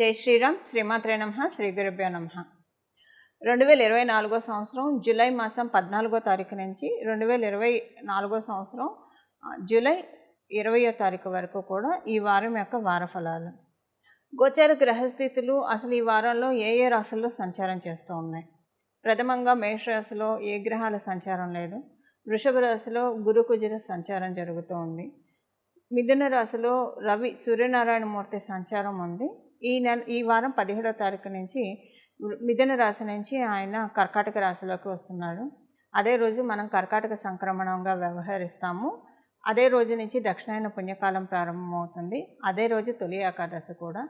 జై శ్రీరామ్ శ్రీమాత్రే నమ శ్రీ గురుభ్యో నమ. రెండు వేల ఇరవై నాలుగో సంవత్సరం జూలై మాసం పద్నాలుగో తారీఖు నుంచి రెండు వేల ఇరవై నాలుగో సంవత్సరం జూలై ఇరవయో తారీఖు వరకు కూడా ఈ వారం యొక్క వార ఫలాలు గోచార గ్రహస్థితులు అసలు ఈ వారంలో ఏ ఏ రాశుల్లో సంచారం చేస్తూ ఉన్నాయి? ప్రథమంగా మేషరాశిలో ఏ గ్రహాల సంచారం లేదు. వృషభ రాశిలో గురు కుజర సంచారం జరుగుతూ ఉంది. మిథున రాశిలో రవి సూర్యనారాయణమూర్తి సంచారం ఉంది. ఈ నెల ఈ వారం పదిహేడో తారీఖు నుంచి మిథున రాశి నుంచి ఆయన కర్కాటక రాశిలోకి వస్తున్నాడు. అదే రోజు మనం కర్కాటక సంక్రమణంగా వ్యవహరిస్తాము. అదే రోజు నుంచి దక్షిణాయన పుణ్యకాలం ప్రారంభమవుతుంది. అదే రోజు తొలి ఏకాదశి కూడా.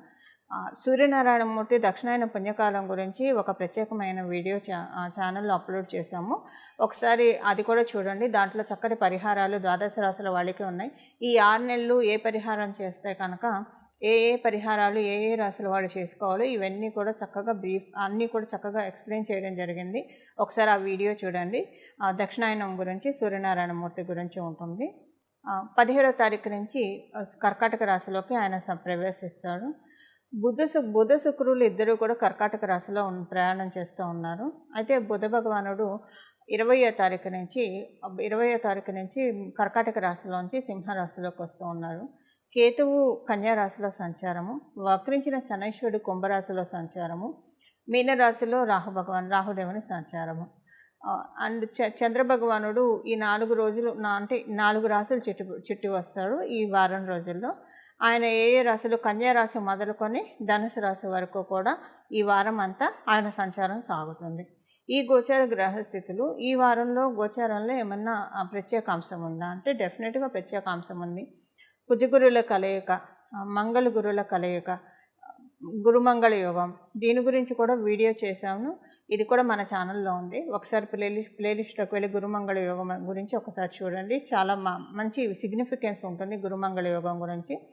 సూర్యనారాయణమూర్తి దక్షిణాయన పుణ్యకాలం గురించి ఒక ప్రత్యేకమైన వీడియో చా ఛానల్లో అప్లోడ్ చేశాము. ఒకసారి అది కూడా చూడండి. దాంట్లో చక్కటి పరిహారాలు ద్వాదశ రాశుల వాళ్ళకి ఉన్నాయి. ఈ ఆరు నెలలు ఏ పరిహారం చేస్తే కనుక ఏ ఏ పరిహారాలు ఏ ఏ రాశుల వాళ్ళు చేసుకోవాలో ఇవన్నీ కూడా చక్కగా బ్రీఫ్ అన్నీ కూడా చక్కగా ఎక్స్ప్లెయిన్ చేయడం జరిగింది. ఒకసారి ఆ వీడియో చూడండి. ఆ, దక్షిణాయనం గురించి సూర్యనారాయణమూర్తి గురించి ఉంటుంది. పదిహేడవ పదిహేడో తారీఖు నుంచి కర్కాటక రాశిలోకి ఆయన స- ప్రవేశిస్తాడు. బుధ సు బుధ శుక్రులు ఇద్దరు కూడా కర్కాటక రాశిలో ప్రయాణం చేస్తూ ఉన్నారు. అయితే బుధ భగవానుడు ఇరవయో తారీఖు నుంచి ఇరవయో తారీఖు నుంచి కర్కాటక రాశిలోంచి సింహరాశిలోకి వస్తూ ఉన్నారు. కేతువు కన్యారాశిలో సంచారము వక్రించిన శనైశ్వరుడు కుంభరాశిలో సంచారము మీనరాశిలో రాహు భగవాన్ రాహుదేవుని సంచారము. అండ్ చ చంద్రభగవానుడు ఈ నాలుగు రోజులు నా అంటే నాలుగు రాశులు చుట్టు చుట్టి వస్తాడు ఈ వారం రోజుల్లో. ఆయన ఏ ఏ రాశులు కన్యారాశి మొదలుకొని ధనుసు రాశి వరకు కూడా ఈ వారం అంతా ఆయన సంచారం సాగుతుంది. ఈ గోచార గ్రహస్థితులు ఈ వారంలో గోచారంలో ఏమన్నా ప్రత్యేక అంశం ఉందా? అంటే డెఫినెట్గా ప్రత్యేక అంశం ఉంది. కుజగురుల కలయిక మంగళగురుల మంగళ గురుల కలయిక గురుమంగళ యోగం దీని గురించి కూడా వీడియో చేశాను. ఇది కూడా మన ఛానల్లో ఉంది. ఒకసారి ప్లేలిస్ట్ ప్లేలిస్ట్లోకి వెళ్ళి గురుమంగళ యోగం గురించి ఒకసారి చూడండి. చాలా మ- మంచి సిగ్నిఫికెన్స్ ఉంటుంది గురుమంగళ యోగం గురించి.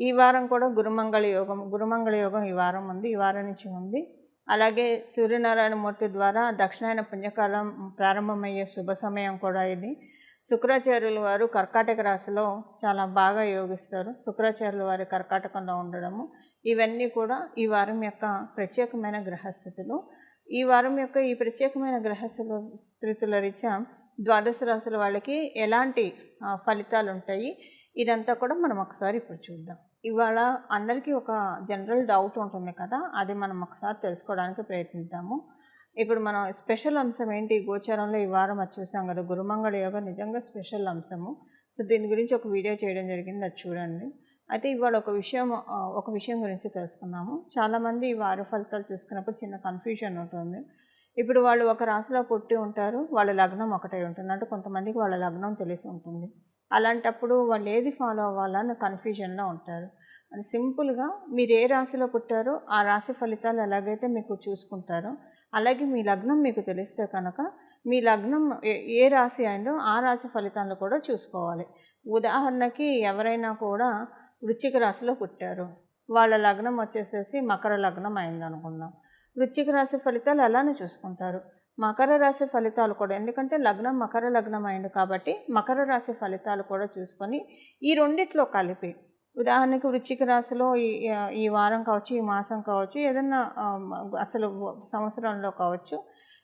ఈ వారం కూడా గురుమంగళ యోగం గురుమంగళ యోగం ఈ వారం ఉంది ఈ వారం నుంచి ఉంది. అలాగే సూర్యనారాయణమూర్తి ద్వారా దక్షిణాయన పుణ్యకాలం ప్రారంభమయ్యే శుభ సమయం కూడా ఇది. శుక్రాచార్యుల వారు కర్కాటక రాశిలో చాలా బాగా యోగిస్తారు. శుక్రాచార్యుల వారి కర్కాటకంలో ఉండడము ఇవన్నీ కూడా ఈ వారం యొక్క ప్రత్యేకమైన గ్రహస్థితులు. ఈ వారం యొక్క ఈ ప్రత్యేకమైన గ్రహస్థితుల స్థితుల రీత్యా ద్వాదశ రాశుల వాళ్ళకి ఎలాంటి ఫలితాలు ఉంటాయి? ఇదంతా కూడా మనం ఒకసారి ఇప్పుడు చూద్దాం. ఇవాళ అందరికీ ఒక జనరల్ డౌట్ ఉంటుంది కదా అది మనం ఒకసారి తెలుసుకోవడానికి ప్రయత్నిద్దాము. ఇప్పుడు మనం స్పెషల్ అంశం ఏంటి? గోచారంలో ఈ వారం అది చూసాం కదా గురుమంగళ యోగ నిజంగా స్పెషల్ అంశము. సో దీని గురించి ఒక వీడియో చేయడం జరిగింది అది చూడండి. అయితే ఇవాళ ఒక విషయం ఒక విషయం గురించి తెలుసుకున్నాము చాలామంది ఈ వార ఫలితాలు చూసుకున్నప్పుడు చిన్న కన్ఫ్యూజన్ ఉంటుంది ఇప్పుడు వాళ్ళు ఒక రాశిలో పుట్టి ఉంటారు వాళ్ళ లగ్నం ఒకటే ఉంటుంది. అంటే కొంతమందికి వాళ్ళ లగ్నం తెలిసి ఉంటుంది. అలాంటప్పుడు వాళ్ళు ఏది ఫాలో అవ్వాలని కన్ఫ్యూజన్లో ఉంటారు. అది సింపుల్గా మీరు ఏ రాశిలో పుట్టారో ఆ రాశి ఫలితాలు ఎలాగైతే మీకు చూసుకుంటారో అలాగే మీ లగ్నం మీకు తెలిస్తే కనుక మీ లగ్నం ఏ- రాశి అయిందో ఆ రాశి ఫలితాలను కూడా చూసుకోవాలి. ఉదాహరణకి ఎవరైనా కూడా వృశ్చిక రాశిలో పుట్టారు. వాళ్ళ లగ్నం వచ్చేసేసి మకర లగ్నం అయింది అనుకుందాం. వృశ్చిక రాశి ఫలితాలు అలానే చూసుకుంటారు. మకర రాశి ఫలితాలు కూడా ఎందుకంటే లగ్నం మకర లగ్నం అయింది కాబట్టి మకర రాశి ఫలితాలు కూడా చూసుకొని ఈ రెండిట్లో కలిపి ఉదాహరణకు వృశ్చిక రాశిలో ఈ ఈ వారం కావచ్చు ఈ మాసం కావచ్చు ఏదన్నా అసలు సంవత్సరంలో కావచ్చు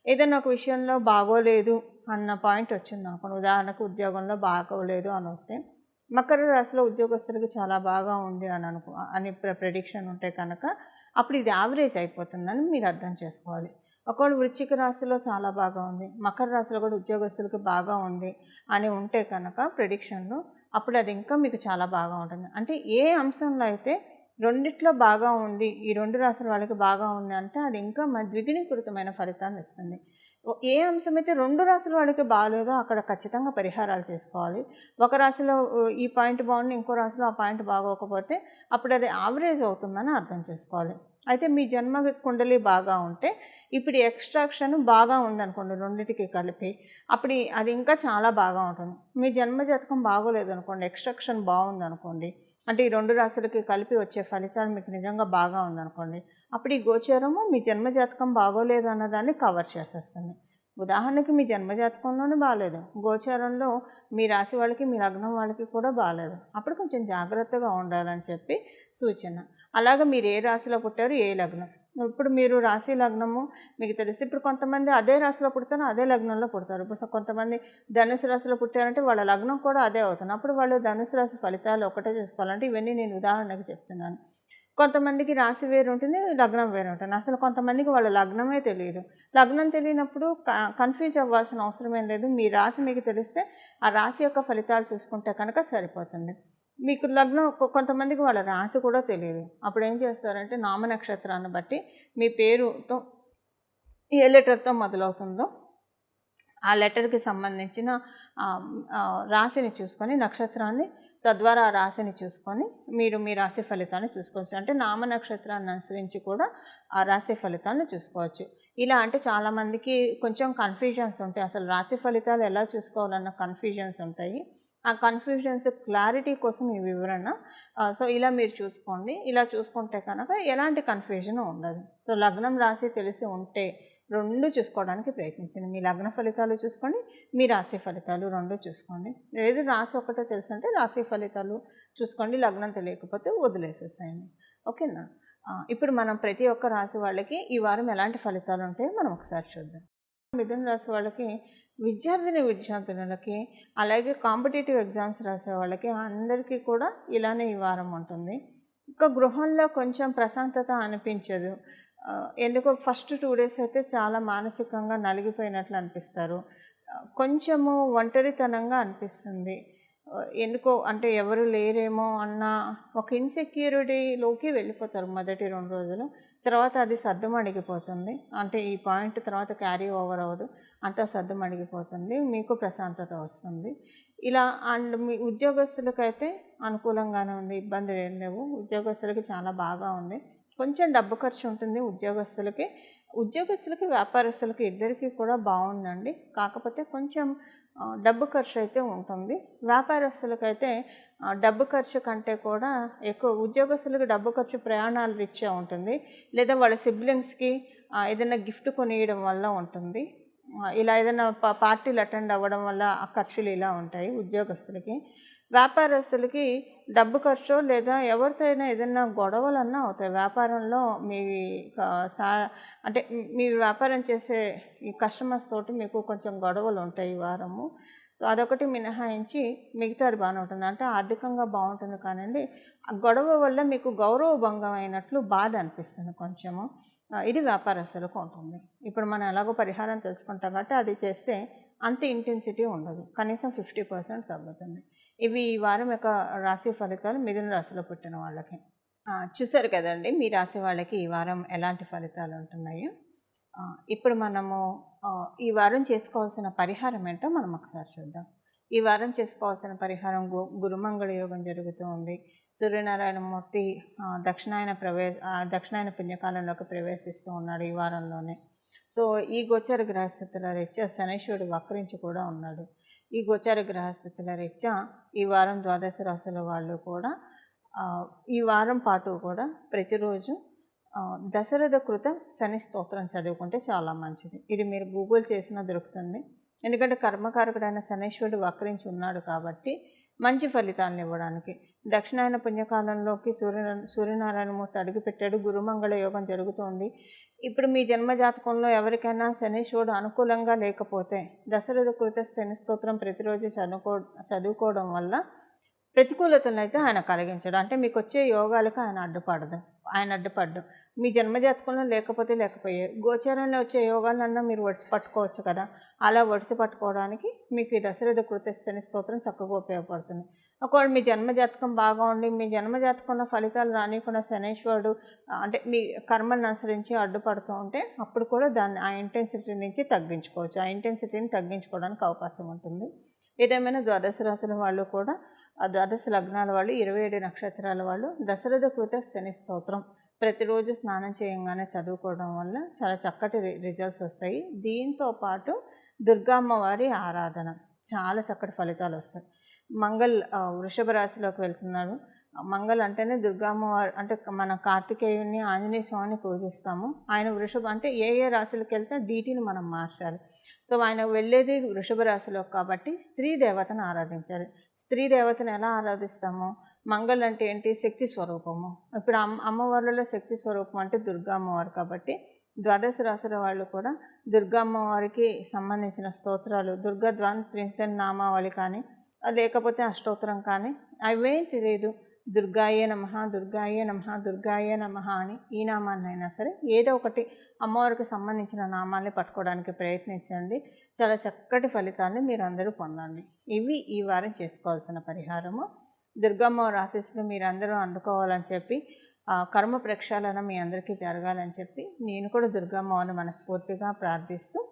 ఏదైనా ఒక విషయంలో బాగోలేదు అన్న పాయింట్ వచ్చింది అనుకోండి ఉదాహరణకు ఉద్యోగంలో బాగోలేదు అని వస్తే మకర రాశిలో ఉద్యోగస్తులకు చాలా బాగా ఉంది అని అనుకో అని ప్రెడిక్షన్ ఉంటే కనుక అప్పుడు ఇది యావరేజ్ అయిపోతుందని మీరు అర్థం చేసుకోవాలి. ఒకవేళ వృశ్చిక రాశిలో చాలా బాగా ఉంది మకర రాశిలో కూడా ఉద్యోగస్తులకు బాగా ఉంది అని ఉంటే కనుక ప్రెడిక్షన్లో అప్పుడు అది ఇంకా మీకు చాలా బాగా ఉంటుంది. అంటే ఏ అంశంలో అయితే రెండిట్లో బాగా ఉంది ఈ రెండు రాశుల వాళ్ళకి బాగా ఉంది అంటే అది ఇంకా మ- ద్విగుణీకృతమైన ఫలితాన్ని ఇస్తుంది. ఏ అంశం అయితే రెండు రాసుల వాళ్ళకి బాగాలేదో అక్కడ ఖచ్చితంగా పరిహారాలు చేసుకోవాలి. ఒక రాశిలో ఈ పాయింట్ బాగుంది ఇంకో రాశిలో ఆ పాయింట్ బాగోకపోతే అప్పుడు అది యావరేజ్ అవుతుందని అర్థం చేసుకోవాలి. అయితే మీ జన్మ కుండలి బాగా ఉంటే ఇప్పుడు ఎక్స్ట్రాక్షన్ బాగా ఉందనుకోండి రెండింటికి కలిపి. అప్పుడు అది ఇంకా చాలా బాగా ఉంటుంది. మీ జన్మ జాతకం బాగోలేదు అనుకోండి ఎక్స్ట్రాక్షన్ బాగుందనుకోండి అంటే ఈ రెండు రాశులకి కలిపి వచ్చే ఫలితాలు మీకు నిజంగా బాగా ఉందనుకోండి అప్పుడు ఈ గోచరము మీ జన్మ జాతకం బాగోలేదు అన్నదాన్ని కవర్ చేసేస్తుంది. ఉదాహరణకి మీ జన్మజాతకంలోనే బాగాలేదు గోచారంలో మీ రాశి వాళ్ళకి మీ లగ్నం వాళ్ళకి కూడా బాగాలేదు అప్పుడు కొంచెం జాగ్రత్తగా ఉండాలని చెప్పి సూచన. అలాగే మీరు ఏ రాశిలో పుట్టారు ఏ లగ్నం? ఇప్పుడు మీరు రాశి లగ్నము మీకు తెలిసి ఇప్పుడు కొంతమంది అదే రాశిలో పుడతారు అదే లగ్నంలో పుడతారు. ఇప్పుడు కొంతమంది ధనుసు రాశిలో పుట్టారంటే వాళ్ళ లగ్నం కూడా అదే అవుతుంది. అప్పుడు వాళ్ళు ధనుసు రాశి ఫలితాలు ఒకటే చూసుకోవాలంటే ఇవన్నీ నేను ఉదాహరణకు చెప్తున్నాను. కొంతమందికి రాశి వేరు ఉంటుంది లగ్నం వేరు ఉంటుంది. అసలు కొంతమందికి వాళ్ళ లగ్నమే తెలియదు. లగ్నం తెలియనప్పుడు కన్ఫ్యూజ్ అవ్వాల్సిన అవసరం ఏం లేదు. మీ రాశి మీకు తెలిస్తే ఆ రాశి యొక్క ఫలితాలు చూసుకుంటే కనుక సరిపోతుంది. మీకు లగ్నం కొంతమందికి వాళ్ళ రాశి కూడా తెలియదు. అప్పుడు ఏం చేస్తారంటే నామ నక్షత్రాన్ని బట్టి మీ పేరుతో ఏ లెటర్తో మొదలవుతుందో ఆ లెటర్కి సంబంధించిన రాశిని చూసుకొని నక్షత్రాన్ని తద్వారా ఆ రాశిని చూసుకొని మీరు మీ రాశి ఫలితాన్ని చూసుకోవచ్చు. అంటే నామ నక్షత్రాన్ని అనుసరించి కూడా ఆ రాశి ఫలితాన్ని చూసుకోవచ్చు. ఇలా అంటే చాలామందికి కొంచెం కన్ఫ్యూజన్స్ ఉంటాయి. అసలు రాశి ఫలితాలు ఎలా చూసుకోవాలన్న కన్ఫ్యూజన్స్ ఉంటాయి. ఆ కన్ఫ్యూజన్స్ క్లారిటీ కోసం ఈ వివరణ. సో ఇలా మీరు చూసుకోండి. ఇలా చూసుకుంటే కనుక ఎలాంటి కన్ఫ్యూజన్ ఉండదు. సో లగ్నం రాసి తెలిసి ఉంటే రెండు చూసుకోవడానికి ప్రయత్నించండి. మీ లగ్న ఫలితాలు చూసుకోండి మీ రాశి ఫలితాలు రెండు చూసుకోండి. లేదు రాశి ఒకటే తెలుసు అంటే రాశి ఫలితాలు చూసుకోండి లగ్నం తెలియకపోతే వదిలేసేసేయండి. ఓకేనా? ఇప్పుడు మనం ప్రతి ఒక్క రాశి వాళ్ళకి ఈ వారం ఎలాంటి ఫలితాలు ఉంటాయో మనం ఒకసారి చూద్దాం. మిథున రాశి వాళ్ళకి విద్యార్థిని విద్యార్థులకి అలాగే కాంపిటేటివ్ ఎగ్జామ్స్ రాసే వాళ్ళకి అందరికీ కూడా ఇలానే ఈ వారం ఉంటుంది. ఇంకా గృహంలో కొంచెం ప్రశాంతత అనిపించదు. ఎందుకో ఫస్ట్ టూ డేస్ అయితే చాలా మానసికంగా నలిగిపోయినట్లు అనిపిస్తారు. కొంచెము ఒంటరితనంగా అనిపిస్తుంది. ఎందుకో అంటే ఎవరు లేరేమో అన్న ఒక ఇన్సెక్యూరిటీలోకి వెళ్ళిపోతారు మొదటి రెండు రోజులు. తర్వాత అది సర్దుమణిగిపోతుంది అంటే ఈ పాయింట్ తర్వాత క్యారీ ఓవర్ అవ్వదు. అంతా సర్దుమణిగిపోతుంది మీకు ప్రశాంతత వస్తుంది. ఇలా అండ్ మీ ఉద్యోగస్తులకైతే అనుకూలంగానే ఉంది. ఇబ్బందులు ఏం లేవు. ఉద్యోగస్తులకి చాలా బాగా ఉంది. కొంచెం డబ్బు ఖర్చు ఉంటుంది ఉద్యోగస్తులకి. ఉద్యోగస్తులకి వ్యాపారస్తులకి ఇద్దరికీ కూడా బాగుందండి. కాకపోతే కొంచెం డబ్బు ఖర్చు అయితే ఉంటుంది. వ్యాపారస్తులకైతే డబ్బు ఖర్చు కంటే కూడా ఎక్కువ ఉద్యోగస్తులకు డబ్బు ఖర్చు ప్రయాణాల రీత్యా ఉంటుంది. లేదా వాళ్ళ సిబ్లింగ్స్కి ఏదైనా గిఫ్ట్ కొనియడం వల్ల ఉంటుంది. ఇలా ఏదైనా పార్టీలు అటెండ్ అవ్వడం వల్ల ఆ ఖర్చులు ఇలా ఉంటాయి ఉద్యోగస్తులకి. వ్యాపారస్తులకి డబ్బు ఖర్చు లేదా ఎవరితో అయినా ఏదైనా గొడవలన్నా అవుతాయి. వ్యాపారంలో మీ సా అంటే మీరు వ్యాపారం చేసే ఈ కస్టమర్స్ తోటి మీకు కొంచెం గొడవలు ఉంటాయి ఈ వారము. సో అదొకటి మినహాయించి మిగతాది బాగానే ఉంటుంది. అంటే ఆర్థికంగా బాగుంటుంది కానివ్వండి గొడవ వల్ల మీకు గౌరవ భంగం అయినట్లు బాధ అనిపిస్తుంది కొంచెము. ఇది వ్యాపారస్తులకు ఉంటుంది ఇప్పుడు మనం ఎలాగో పరిహారం తెలుసుకుంటాం కాబట్టి అది చేస్తే అంత ఇంటెన్సిటీ ఉండదు. కనీసం ఫిఫ్టీ పర్సెంట్ తగ్గుతుంది. ఇవి ఈ వారం యొక్క రాశి ఫలితాలు మిథున రాశిలో పుట్టిన వాళ్ళకి. చూసారు కదండి మీ రాశి వాళ్ళకి ఈ వారం ఎలాంటి ఫలితాలు ఉంటున్నాయో? ఇప్పుడు మనము ఈ వారం చేసుకోవాల్సిన పరిహారం ఏంటో మనం ఒకసారి చూద్దాం. ఈ వారం చేసుకోవాల్సిన పరిహారం గు గురుమంగళ యోగం జరుగుతూ ఉంది. సూర్యనారాయణమూర్తి దక్షిణాయన ప్రవే దక్షిణాయన పుణ్యకాలంలోకి ప్రవేశిస్తూ ఉన్నాడు ఈ వారంలోనే. సో ఈ గోచర గ్రహస్థితుల రీత్యా శనీశ్వరుడు వక్రించి కూడా ఉన్నాడు. ఈ గోచార గ్రహస్థితుల రీత్యా ఈ వారం ద్వాదశ రాశుల వాళ్ళు కూడా ఈ వారం పాటు కూడా ప్రతిరోజు దశరథ కృత శని స్తోత్రం చదువుకుంటే చాలా మంచిది. ఇది మీరు గూగుల్ చేసినా దొరుకుతుంది. ఎందుకంటే కర్మకారకుడైన శనేశ్వరుడు వక్రించి ఉన్నాడు కాబట్టి మంచి ఫలితాలను ఇవ్వడానికి. దక్షిణాయన పుణ్యకాలంలోకి సూర్య సూర్యనారాయణమూర్తి అడుగుపెట్టాడు. గురుమంగళ యోగం జరుగుతోంది. ఇప్పుడు మీ జన్మజాతకంలో ఎవరికైనా శనీశ్వరుడు అనుకూలంగా లేకపోతే దశరథ కృత శని స్తోత్రం ప్రతిరోజు చదువుకో చదువుకోవడం వల్ల ప్రతికూలతలను అయితే ఆయన కలిగించడు. అంటే మీకు వచ్చే యోగాలకు ఆయన అడ్డుపడదు. ఆయన అడ్డుపడ్డం. మీ జన్మజాతకంలో లేకపోతే లేకపోయాయి గోచారంలో వచ్చే యోగాలన్నా మీరు వడిసి పట్టుకోవచ్చు కదా. అలా వడిసి పట్టుకోవడానికి మీకు ఈ దశరథ కృతస్థని స్తోత్రం చక్కగా ఉపయోగపడుతుంది. ఒకవేళ మీ జన్మజాతకం బాగా ఉండి మీ జన్మజాతకంలో ఫలితాలు రానియకుండా శనేశ్వరుడు అంటే మీ కర్మను అనుసరించి అడ్డుపడుతూ ఉంటే అప్పుడు కూడా దాన్ని ఆ ఇంటెన్సిటీ నుంచి తగ్గించుకోవచ్చు. ఆ ఇంటెన్సిటీని తగ్గించుకోవడానికి అవకాశం ఉంటుంది. ఏదేమైనా ద్వాదశ రాశుల వాళ్ళు కూడా ద్వాదశ లగ్నాల వాళ్ళు ఇరవై ఏడు నక్షత్రాల వాళ్ళు దశరథ కృత శని స్తోత్రం. ప్రతిరోజు స్నానం చేయంగానే చదువుకోవడం వల్ల చాలా చక్కటి రిజల్ట్స్ వస్తాయి. దీంతో పాటు దుర్గామ్మవారి ఆరాధన చాలా చక్కటి ఫలితాలు వస్తాయి. మంగళ్ వృషభ రాశిలోకి వెళ్తున్నాడు మంగళ మంగళ్ అంటేనే దుర్గామ్మవారి అంటే మన కార్తికేయుని ఆంజనేయ స్వామిని పూజిస్తాము. ఆయన వృషభ అంటే ఏ ఏ రాశులకు వెళ్తే డీటీని మనం మార్చాలి. సో ఆయన వెళ్ళేది వృషభ రాశిలో కాబట్టి స్త్రీ దేవతను ఆరాధించాలి స్త్రీ దేవతను ఎలా ఆరాధిస్తాము? మంగళ అంటే ఏంటి? శక్తి స్వరూపము. ఇప్పుడు అమ్మ అమ్మవార్లలో శక్తి స్వరూపం అంటే దుర్గా అమ్మవారు కాబట్టి ద్వాదశ రాశుల వాళ్ళు కూడా దుర్గా అమ్మవారికి సంబంధించిన స్తోత్రాలు దుర్గా ద్వాన్ త్రింశన్ నామావళి కానీ లేకపోతే అష్టోత్తరం కానీ అవేం తెలియదు. దుర్గాయ నమ దుర్గాయ నమ దుర్గాయ నమ అని ఈ నామాన్నైనా సరే ఏదో ఒకటి అమ్మవారికి సంబంధించిన నామాల్ని పట్టుకోవడానికి ప్రయత్నించండి. చాలా చక్కటి ఫలితాన్ని మీరు అందరూ పొందండి. ఇవి ఈ వారం చేసుకోవాల్సిన పరిహారము. దుర్గమ్మ ఆశీస్సులు మీరందరూ అందుకోవాలని చెప్పి ఆ, కర్మ ప్రక్షాళన మీ అందరికీ జరగాలని చెప్పి నేను కూడా దుర్గమ్మని మనస్ఫూర్తిగా ప్రార్థిస్తూ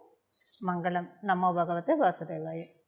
మంగళం. నమో భగవతే వాసుదేవాయ.